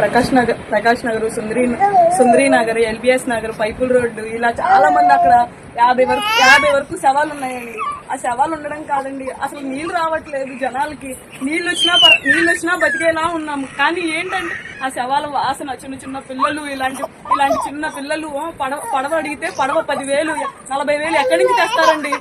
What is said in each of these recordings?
Prakash Nagar Prakash Nagar Sundari Sundari Nagar lbs Nagar పైపుల్ road ఇలా చాలా మంది అక్కడ యాభై వరకు యాభై వరకు శవాలు ఉన్నాయండి. ఆ శవాలు ఉండడం కాదండి. అసలు నీళ్ళు రావట్లేదు జనాలకి. నీళ్ళు వచ్చినా నీళ్ళు నీళ్ళు వచ్చినా బతికేలా ఉన్నాము. కానీ ఏంటంటే ఆ శవాల వాసన చిన్న చిన్న పిల్లలు ఇలాంటి ఇలాంటి చిన్న పిల్లలు పడవ పడవ అడిగితే పడవ పదివేలు నలభై వేలు ఎక్కడి నుంచి తెస్తారండి?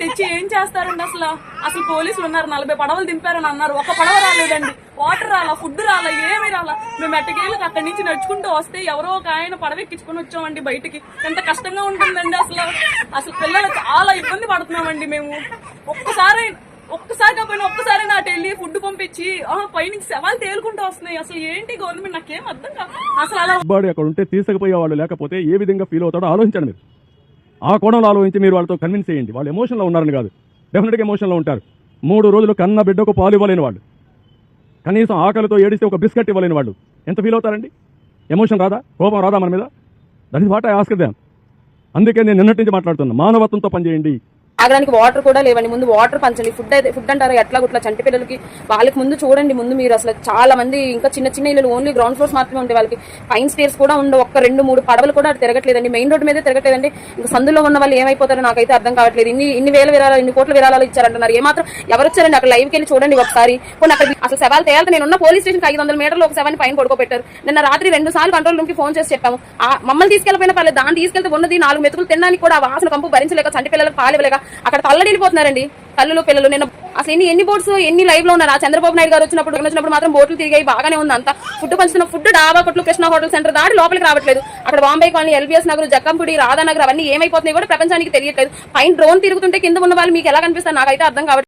తెచ్చి ఏం చేస్తారండి అసలు? అసలు పోలీసులు ఉన్నారు. నలభై పడవలు దింపారని అన్నారు. ఒక పడవ రాలేదండి. వాటర్ రాలా ఫుడ్ రాలా ఏమి రాలా. మేము ఎట్టకేళ్ళకి అక్కడి నుంచి నడుచుకుంటూ వస్తే ఎవరో ఒక ఆయన పడవ ఎక్కించుకొని వచ్చామండి బయటికి. ఎంత కష్టంగా ఉంటుందండి అసలు. అసలు పిల్లలు చాలా ఇబ్బంది పడుతున్నామండి మేము. ఒక్కసారి ఒక్కసారి కాకపోయినా ఒక్కసారి నాటి వెళ్ళి ఫుడ్ పంపించి ఆ, పైనుంచి శవాలు తేలుకుంటూ వస్తున్నాయి. అసలు ఏంటి గవర్నమెంట్? నాకేం అర్థం కాదు. అసలు అలా బాడీ అక్కడ ఉంటే తీసుకుపోయే వాళ్ళు లేకపోతే ఏ విధంగా ఫీల్ అవుతాడో ఆలోచించండి మీరు. ఆ కోణంలో ఆలోచించి మీరు వాళ్ళతో కన్విన్స్ చేయండి. వాళ్ళు ఎమోషన్లో ఉన్నారని కాదు. డెఫినెట్గా ఎమోషన్లో ఉంటారు. మూడు రోజులు కన్న బిడ్డకు పాలు ఇవ్వలేని వాళ్ళు. కనీసం ఆకలితో ఏడిస్తే ఒక బిస్కెట్ ఇవ్వలేని వాళ్ళు. ఎంత ఫీల్ అవుతారండి? ఎమోషన్ రాదా? కోపం రాదా మన మీద? That is what I ask అందుకే నేను నిన్నటి నుంచి మాట్లాడుతున్నా. మానవత్వంతో పనిచేయండి. తాగడానికి వాటర్ కూడా లేవండి. ముందు వాటర్ పంచండి. ఫుడ్ అయితే ఫుడ్ అంటారు. ఎట్లా గుట్లా చంటి పిల్లలకి వాళ్ళకి ముందు చూడండి. ముందు మీరు అసలు చాలా మంది ఇంకా చిన్న చిన్న ఇల్లు ఓన్లీ గ్రౌండ్ ఫ్లోర్స్ మాత్రమే ఉండే వాళ్ళకి. పైన్ స్టేర్స్ కూడా ఉండవు ఒక్క రెండు మూడు పడవలు కూడా అటు తిరగట్లేదండి. మెయిన్ రోడ్ మీదే తిరగట్లేదండి. ఇంకా సందులో ఉన్న వాళ్ళు ఏమైపోతారో నాకైతే అర్థం కావట్లేదు. ఇన్ని ఇన్ని వేల విరాలు ఇన్ని కోట్ల విరాళాలు ఇచ్చారంటున్నారు. ఏమాత్రం ఎవరు వచ్చారండి? అక్కడ లైవ్కి వెళ్ళి చూడండి ఒకసారి. పోనీ అక్కడ అసలు సవాల్ తేయాలి నేను ఉన్న పోలీస్ స్టేషన్ ఐదు వందల మీటర్లు ఒక సెవెన్ పైన పడుకోబెట్టారు. నిన్న రాత్రి రెండు సార్లు కంట్రోల్ రూమ్కి ఫోన్ చేసి చెప్పాము. ఆ మమ్మల్ని తీసుకెళ్ళిపోయిన పర్లేదు. దాన్ని తీసుకెళ్తే ఉన్నది నాలుగు మెతుకులు తినడానికి కూడా ఆ వాసన కంపు భరించలేక చంటి పిల్లలకు పాలు అక్కడ అక్కడ తల్లడిల్లిపోతున్నారండి తల్లులు పిల్లలు నిన్న అసలు ఎన్ని ఎన్ని బోట్స్ ఎన్ని లైవ్లో ఉన్నారు? ఆ చంద్రబాబు నాయుడు గారు వచ్చినప్పుడు వచ్చినప్పుడు మాత్రం బోట్లు తిరిగాయి బాగానే ఉంది అంతా. ఫుడ్ పంచుతున్న ఫుడ్ డాబా కొట్లు కృష్ణ హోటల్ సెంటర్ దాటి లోపలికి రావట్లేదు. అక్కడ బాంబే కాలనీ ఎల్బీఎస్ నగర్ జక్కంపూడి రాధానగర్ అవన్నీ ఏమైపోతున్నాయి కూడా ప్రపంచానికి తెలియట్లేదు. పైన డ్రోన్ తిరుగుతుంటే కింద ఉన్న వాళ్ళు మీకు ఎలా కనిపిస్తారు? నాకైతే అర్థం కావట్లేదు.